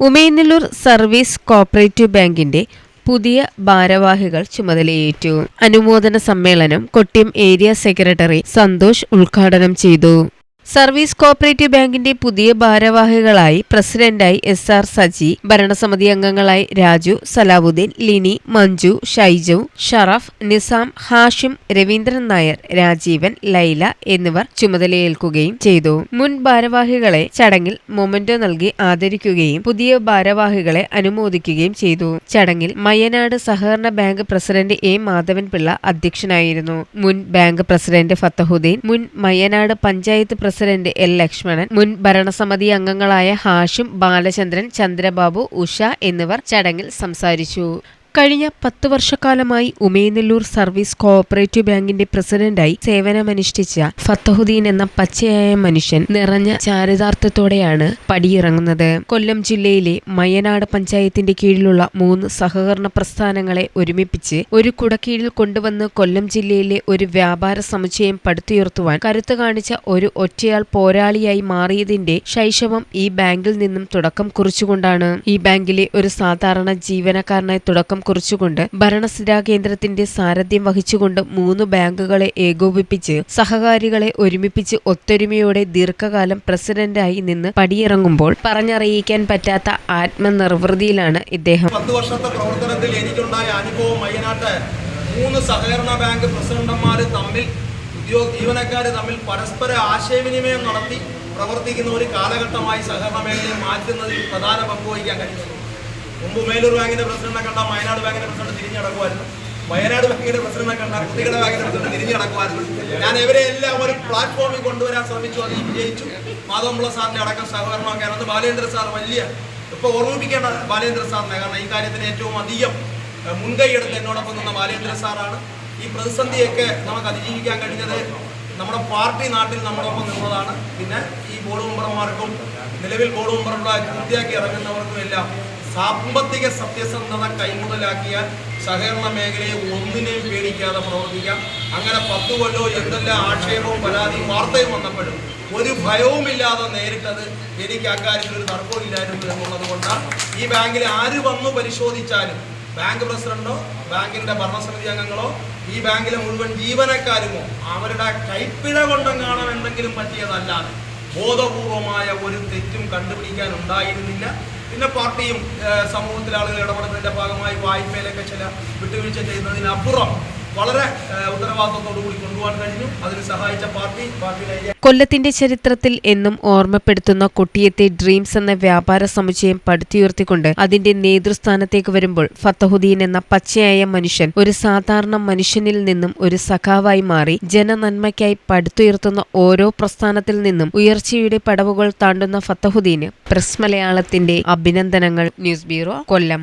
Umayanalloor service cooperative ബാങ്കിന്റെ പുതിയ ഭാരവാഹികൾ ചുമതലയേറ്റു. അനുമോദന സമ്മേളനം കൊട്ടിയം ഏരിയ സെക്രട്ടറി സന്തോഷ് ഉദ്ഘാടനം ചെയ്തു. സർവീസ് കോപ്പറേറ്റീവ് ബാങ്കിന്റെ പുതിയ ഭാരവാഹികളായി പ്രസിഡന്റായി എസ് ആർ സജി ഭരണസമിതി അംഗങ്ങളായി രാജു സലാവുദ്ദീൻ ലിനി മഞ്ജു ഷൈജു ഷറഫ് നിസാം ഹാഷിം രവീന്ദ്രൻ നായർ രാജീവൻ ലൈല എന്നിവർ ചുമതലയേൽക്കുകയും ചെയ്തു. മുൻ ഭാരവാഹികളെ ചടങ്ങിൽ മൊമെന്റോ നൽകി ആദരിക്കുകയും പുതിയ ഭാരവാഹികളെ അനുമോദിക്കുകയും ചെയ്തു. ചടങ്ങിൽ മയ്യനാട് സഹകരണ bank president A Madhavan Pillai അധ്യക്ഷനായിരുന്നു. മുൻ ബാങ്ക് പ്രസിഡന്റ് ഫത്തഹുദ്ദീൻ മുൻ മയ്യനാട് പഞ്ചായത്ത് പ്രസിഡന്റ് എൽ ലക്ഷ്മണൻ മുൻ ഭരണസമിതി അംഗങ്ങളായ ഹാഷും ബാലചന്ദ്രൻ ചന്ദ്രബാബു ഉഷ എന്നിവർ ചടങ്ങിൽ സംസാരിച്ചു. കഴിഞ്ഞ പത്ത് വർഷക്കാലമായി ഉമയനെല്ലൂർ സർവീസ് കോഓപ്പറേറ്റീവ് ബാങ്കിന്റെ പ്രസിഡന്റായി സേവനമനുഷ്ഠിച്ച ഫത്തഹുദ്ദീൻ എന്ന പച്ചയായ മനുഷ്യൻ നിറഞ്ഞ ചാരിതാർത്ഥ്യത്തോടെയാണ് പടിയിറങ്ങുന്നത്. കൊല്ലം ജില്ലയിലെ മയനാട് പഞ്ചായത്തിന്റെ കീഴിലുള്ള മൂന്ന് സഹകരണ പ്രസ്ഥാനങ്ങളെ ഒരുമിപ്പിച്ച് ഒരു കുടക്കീഴിൽ കൊണ്ടുവന്ന് കൊല്ലം ജില്ലയിലെ ഒരു വ്യാപാര സമുച്ചയം പടുത്തുയർത്തുവാൻ കരുത്തു കാണിച്ച ഒരു ഒറ്റയാൾ പോരാളിയായി മാറിയതിന്റെ ശൈശവം ഈ ബാങ്കിൽ നിന്നും തുടക്കം കുറിച്ചുകൊണ്ടാണ്. ഈ ബാങ്കിലെ ഒരു സാധാരണ ജീവനക്കാരനായി തുടക്കം കുറിച്ചുകൊണ്ട് ഭരണസ്ഥിരാ കേന്ദ്രത്തിന്റെ സാരഥ്യം വഹിച്ചുകൊണ്ട് മൂന്ന് ബാങ്കുകളെ ഏകോപിപ്പിച്ച് സഹകാരികളെ ഒരുമിപ്പിച്ച് ഒത്തൊരുമയോടെ ദീർഘകാലം പ്രസിഡന്റായി നിന്ന് പടിയിറങ്ങുമ്പോൾ പറഞ്ഞറിയിക്കാൻ പറ്റാത്ത ആത്മനിർവൃതിയിലാണ് ഇദ്ദേഹം. വർഷത്തെ പ്രവർത്തനത്തിൽ മൂന്ന് സഹകരണ ബാങ്ക് പ്രസിഡന്റുമാർ തമ്മിൽ ഉദ്യോഗ ജീവനക്കാർ തമ്മിൽ പരസ്പര ആശയവിനിമയം നടത്തി പ്രവർത്തിക്കുന്ന ഒരു കാലഘട്ടമായി സഹകരണ മേഖലയെ മാറ്റുന്നതിൽ പ്രധാന പങ്ക് വഹിക്കാൻ കഴിയുന്നു മുമ്പ് മേലൂർ ബാങ്കിന്റെ പ്രസിഡന്റിനെ കണ്ട വയനാട് ബാങ്കിന്റെ പ്രസിഡന്റ് തിരിഞ്ഞു നടക്കുമായിരുന്നു. വയനാട് ബാങ്കിന്റെ പ്രസിഡന്റിനെ കണ്ട കുട്ടികളുടെ ബാങ്കിന്റെ പ്രസിഡന്റ് തിരിഞ്ഞു നടക്കുമായിരുന്നു. ഞാൻ ഇവരെ എല്ലാം ഒരു പ്ലാറ്റ്ഫോമിൽ കൊണ്ടുവരാൻ ശ്രമിച്ചു അത് വിജയിച്ചു. മാധവമുള്ള സാറിന്റെ അടക്കം സഹകരണമൊക്കെ അന്ന് ബാലേന്ദ്ര സാർ വലിയ ഇപ്പൊ ഓർമ്മിപ്പിക്കേണ്ട ബാലേന്ദ്ര സാറിനെ. കാരണം ഈ കാര്യത്തിന് ഏറ്റവും അധികം മുൻകൈ എടുത്ത് എന്നോടൊപ്പം നിന്ന ബാലേന്ദ്ര സാറാണ്. ഈ പ്രതിസന്ധിയൊക്കെ നമുക്ക് അതിജീവിക്കാൻ കഴിഞ്ഞത് നമ്മുടെ പാർട്ടി നാട്ടിൽ നമ്മളൊപ്പം നിന്നതാണ്. പിന്നെ ഈ ബോർഡ് മെമ്പർമാർക്കും നിലവിൽ ബോർഡ് മെമ്പർമാർ പൂർത്തിയാക്കി ഇറങ്ങുന്നവർക്കും എല്ലാം സാമ്പത്തിക സത്യസന്ധത കൈമുതലാക്കിയാൽ സഹകരണ മേഖലയെ ഒന്നിനെയും പേടിക്കാതെ പ്രവർത്തിക്കാം. അങ്ങനെ പത്ത് കൊല്ലവും എന്തെല്ലാം ആക്ഷേപവും പരാതിയും വാർത്തയും വന്നപ്പോഴും ഒരു ഭയവുമില്ലാതെ നേരിട്ടത് എനിക്ക് അക്കാര്യത്തിൽ ഒരു തർക്കവും ഇല്ലായിരുന്നു എന്നുള്ളത് കൊണ്ടാണ്. ഈ ബാങ്കിൽ ആര് വന്നു പരിശോധിച്ചാലും ബാങ്ക് പ്രസിഡന്റോ ബാങ്കിന്റെ ഭരണസമിതി അംഗങ്ങളോ ഈ ബാങ്കിലെ മുഴുവൻ ജീവനക്കാരുമോ അവരുടെ കൈപ്പിഴ കൊണ്ടെങ്ങാണോ എന്തെങ്കിലും പറ്റിയതല്ലാതെ ബോധപൂർവമായ ഒരു തെറ്റും കണ്ടുപിടിക്കാൻ ഉണ്ടായിരുന്നില്ല പിന്നെ പാർട്ടിയും സമൂഹത്തിലെ ആളുകൾ ഇടപെടുന്നതിന്റെ ഭാഗമായി വായ്പയിലൊക്കെ ചില വിട്ടുവീഴ്ച ചെയ്യുന്നതിനപ്പുറം വളരെ ഏഹ്, ഉത്തരവാദിത്വത്തോടു കൂടി കൊണ്ടുപോകാൻ കഴിഞ്ഞു. അതിന് സഹായിച്ച പാർട്ടി പാർട്ടിയിലെ കൊല്ലത്തിന്റെ ചരിത്രത്തിൽ എന്നും ഓർമ്മപ്പെടുത്തുന്ന കൊട്ടിയത്തെ ഡ്രീംസ് എന്ന വ്യാപാര സമുച്ചയം പടുത്തുയർത്തിക്കൊണ്ട് അതിന്റെ നേതൃസ്ഥാനത്തേക്ക് വരുമ്പോൾ ഫത്തഹുദ്ദീൻ എന്ന പച്ചയായ മനുഷ്യൻ ഒരു സാധാരണ മനുഷ്യനിൽ നിന്നും ഒരു സഖാവായി മാറി ജനനന്മയ്ക്കായി പടുത്തുയർത്തുന്ന ഓരോ പ്രസ്ഥാനത്തിൽ നിന്നും ഉയർച്ചയുടെ പടവുകൾ താണ്ടുന്ന ഫത്തഹുദ്ദീന് പ്രസ് മലയാളത്തിന്റെ അഭിനന്ദനങ്ങൾ news bureau Kollam.